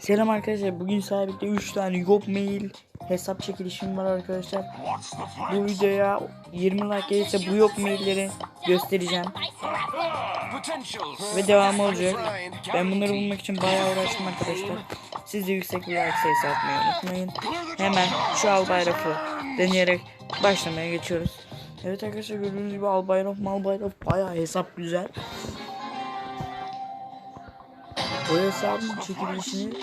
Selam arkadaşlar. Bugün sabit'te 3 tane yok mail hesap çekilişim var arkadaşlar. Bu videoya 20 like gelirse bu yok mailleri göstereceğim. Ve devamı olacak. Ben bunları bulmak için bayağı uğraştım arkadaşlar. Siz de yüksek bir like sayısı atmayı unutmayın. Hemen şu al bayrakı deneyerek başlamaya geçiyoruz. Evet arkadaşlar gördüğünüz gibi al bayrak mal bayrak bayağı hesap güzel. Bu hesabın çekilişini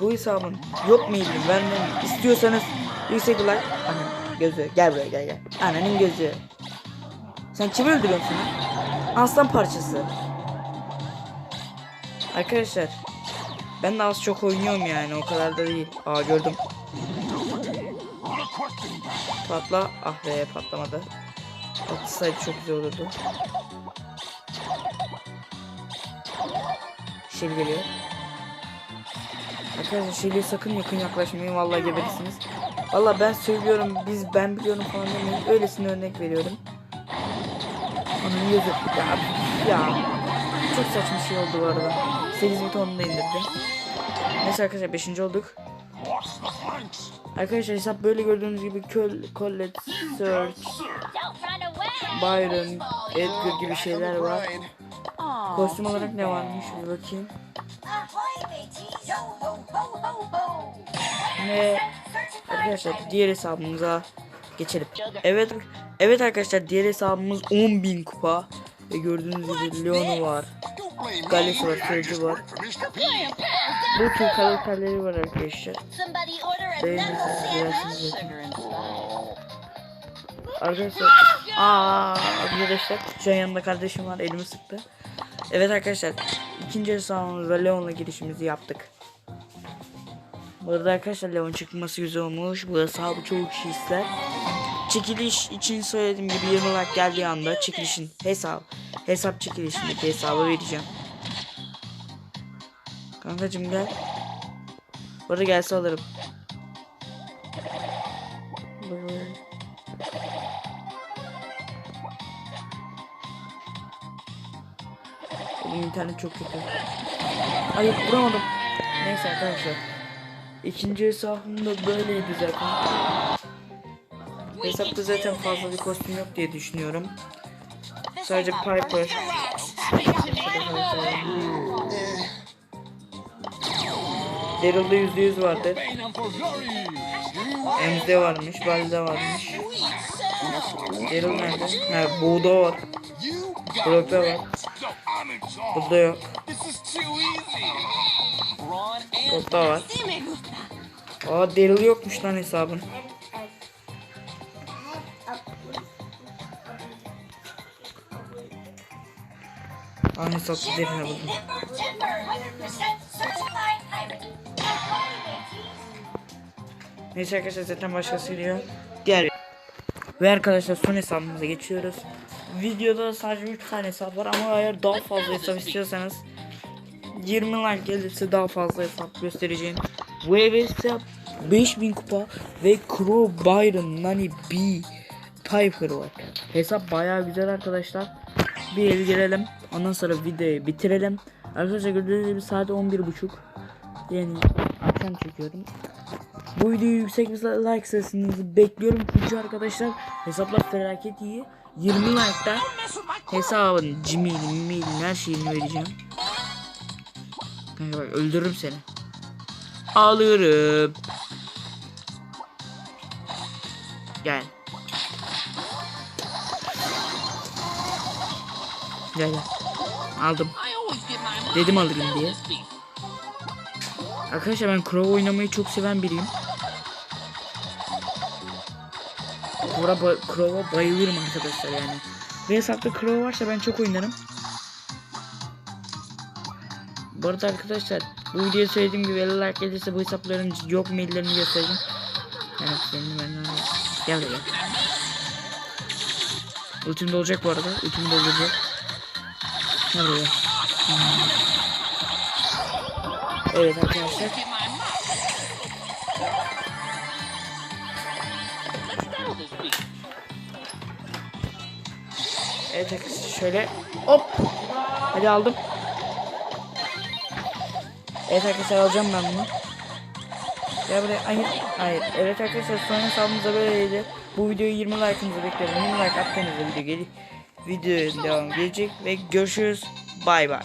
bu hesabın yok muydu? Vermem istiyorsanız yüksek like. Ana gözü gel buraya gel gel. Ananın gözü. Sen kimi öldürüyorsun lan? aslan parçası. Arkadaşlar ben de az çok oynuyorum yani o kadar da değil. Aa gördüm. Patla. Ah be patlamadı. Patlasaydı çok güzel olurdu Şil geliyor. Arkadaşlar Şil'e sakın yakın yaklaşmayın vallahi geberirsiniz. Vallahi ben söylüyorum biz ben biliyorum falan demeyin. Öylesine örnek veriyorum. Onun yüzü ya, ya çok saçma şey oldu bu arada. 8 bit onu da indirdim. Neyse arkadaşlar 5. olduk. Arkadaşlar hesap böyle gördüğünüz gibi Köl, Colette, Search, Byron, Edgar gibi şeyler var. Kostüm olarak ne varmış bir bakayım. Ve arkadaşlar diğer hesabımıza geçelim. Evet evet arkadaşlar diğer hesabımız 10.000 kupa ve gördüğünüz gibi Leon'u var. Galesi var, Sörcü var. Bu tür karakterleri var arkadaşlar. Beğenirseniz beğenirsiniz. Arkadaşlar aa arkadaşlar şu an yanında kardeşim var elimi sıktı. Evet arkadaşlar ikinci hesabımızda Leon'la girişimizi yaptık. Burada arkadaşlar Leon çıkması güzel olmuş. Bu hesabı çoğu kişi ister. Çekiliş için söylediğim gibi 20 like geldiği anda çekilişin hesap hesap çekilişindeki hesabı vereceğim. Kankacım gel. Burada gelse alırım. Böyle. Benim internet çok kötü. Hayır vuramadım. Neyse arkadaşlar. İkinci hesabım da böyleydi zaten. Hesapta zaten fazla bir kostüm yok diye düşünüyorum. Sadece Piper. Daryl'da %100 vardı. Emz'de varmış, Bal'de varmış. Daryl nerede? Ha, Buğda var. Brock'ta var. Burada yok. Burada var. Aa Daryl yokmuş lan hesabın. Aa hesapta Daryl buldum. Neyse arkadaşlar zaten başkası geliyor. Diğer ve arkadaşlar son hesabımıza geçiyoruz. Videoda sadece 3 tane hesap var ama eğer daha fazla hesap istiyorsanız 20 like gelirse daha fazla hesap göstereceğim. Bu hesap 5000 kupa ve Crow Byron, Nani B, Piper var. Hesap bayağı güzel arkadaşlar. Bir el girelim. Ondan sonra videoyu bitirelim. Arkadaşlar gördüğünüz gibi saat 11.30. Yani akşam çekiyorum. Bu videoyu yüksek bir like sayısınızı bekliyorum çünkü arkadaşlar hesaplar felaket iyi. 20 like'da hesabın Gmail'in, mail'in her şeyini vereceğim. Kanka bak öldürürüm seni. Alırım. Gel. Gel gel. Aldım. Dedim alırım diye. Arkadaşlar ben Crow oynamayı çok seven biriyim. Crow'a ba Crow'a bayılırım arkadaşlar yani. Ve hesapta Crow varsa ben çok oynarım. Bu arada arkadaşlar bu videoya söylediğim gibi 50 like gelirse bu hesapların yok maillerini göstereceğim. Evet senin ben Gel gel. Ultim olacak bu arada. Ultim olacak. Buraya. Hmm. Evet arkadaşlar. Evet şöyle hop. Hadi aldım. Evet arkadaşlar alacağım ben bunu. Ya buraya hayır hayır. Evet arkadaşlar son hesabımızda böyleydi. Bu videoyu 20 like'ınızı bekliyorum. 20 like attığınızda video gel video devam gelecek ve görüşürüz. Bay bay.